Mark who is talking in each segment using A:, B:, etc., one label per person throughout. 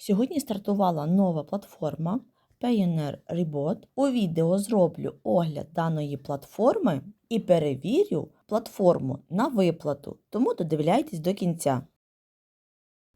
A: Сьогодні стартувала нова платформа Payoneer Rebot. У відео зроблю огляд даної платформи і перевірю платформу на виплату, тому додивляйтесь до кінця.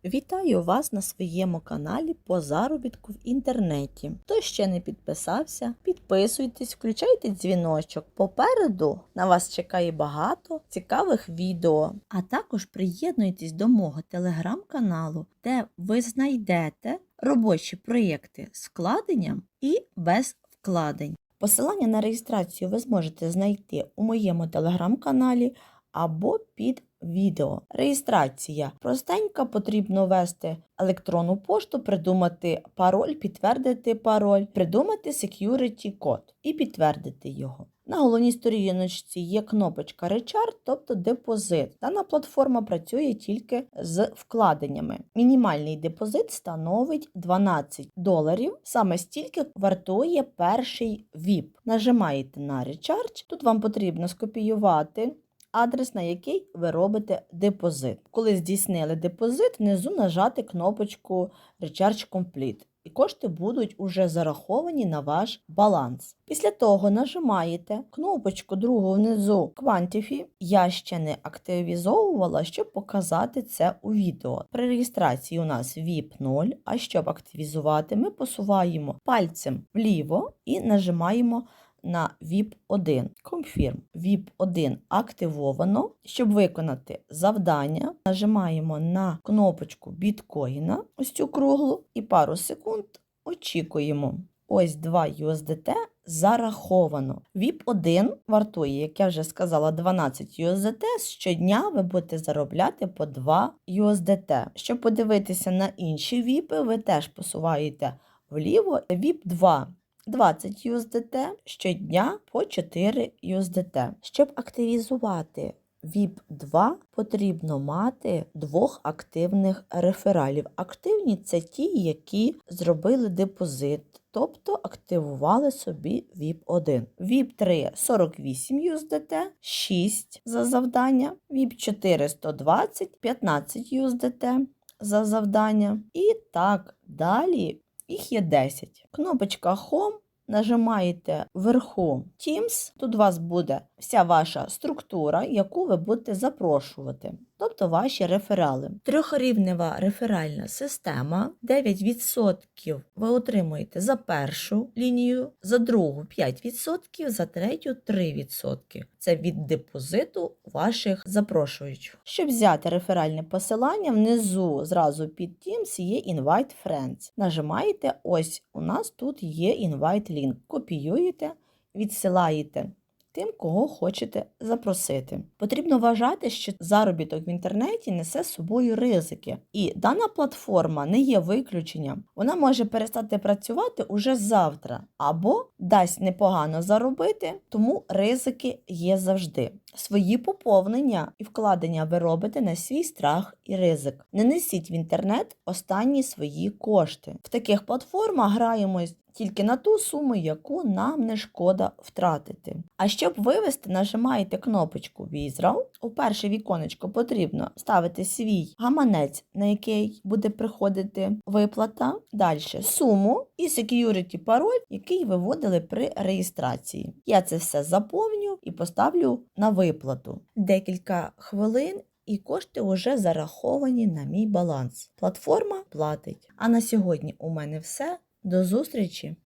A: Вітаю вас на своєму каналі по заробітку в інтернеті. Хто ще не підписався, підписуйтесь, включайте дзвіночок. Попереду на вас чекає багато цікавих відео. А також приєднуйтесь до мого телеграм-каналу, де ви знайдете робочі проєкти з вкладенням і без вкладень. Посилання на реєстрацію ви зможете знайти у моєму телеграм-каналі або під відео. Реєстрація простенька, потрібно ввести електронну пошту, придумати пароль, підтвердити пароль, придумати security код і підтвердити його. На головній сторіночці є кнопочка Recharge, тобто депозит. Дана платформа працює тільки з вкладеннями. Мінімальний депозит становить 12 доларів. Саме стільки вартує перший VIP. Нажимаєте на Recharge. Тут вам потрібно скопіювати адрес, на який ви робите депозит. Коли здійснили депозит, внизу нажати кнопочку Recharge Complete. І кошти будуть уже зараховані на ваш баланс. Після того нажимаєте кнопочку другу внизу Quantify. Я ще не активізовувала, щоб показати це у відео. При реєстрації у нас VIP 0, а щоб активізувати, ми посуваємо пальцем вліво і нажимаємо на VIP 1. Confirm. VIP 1 активовано. Щоб виконати завдання, нажимаємо на кнопочку біткоїна, ось цю круглу, і пару секунд очікуємо. Ось 2 USDT зараховано. VIP 1 вартує, як я вже сказала, 12 USDT. Щодня ви будете заробляти по 2 USDT. Щоб подивитися на інші VIP, ви теж посуваєте вліво. VIP 2 20 USDT щодня по 4 USDT. Щоб активізувати VIP 2 потрібно мати двох активних рефералів. Активні це ті, які зробили депозит, тобто активували собі VIP 1. VIP 3 48 USDT, 6 за завдання, VIP 4 120, 15 USDT за завдання. І так далі. Їх є 10. Кнопочка Home. Нажимаєте вверху Teams, тут у вас буде вся ваша структура, яку ви будете запрошувати, тобто ваші реферали. Трьохрівнева реферальна система. 9% ви отримуєте за першу лінію, за другу 5%, за третю 3%. Це від депозиту ваших запрошуючих. Щоб взяти реферальне посилання, внизу зразу під Teams є Invite Friends. Нажимаєте, ось у нас тут є Invite Link. Копіюєте, відсилаєте тим, кого хочете запросити. Потрібно вважати, що заробіток в інтернеті несе з собою ризики, і дана платформа не є виключенням. Вона може перестати працювати уже завтра або дасть непогано заробити, тому ризики є завжди. Свої поповнення і вкладення ви робите на свій страх і ризик. Не несіть в інтернет останні свої кошти. В таких платформах граємось тільки на ту суму, яку нам не шкода втратити. А щоб вивести, нажимаєте кнопочку Withdraw. У перше віконечко потрібно ставити свій гаманець, на який буде приходити виплата. Далі суму і security пароль, який ви вводили при реєстрації. Я це все заповню і поставлю на виплату. Декілька хвилин. І кошти вже зараховані на мій баланс. Платформа платить. А на сьогодні у мене все. До зустрічі!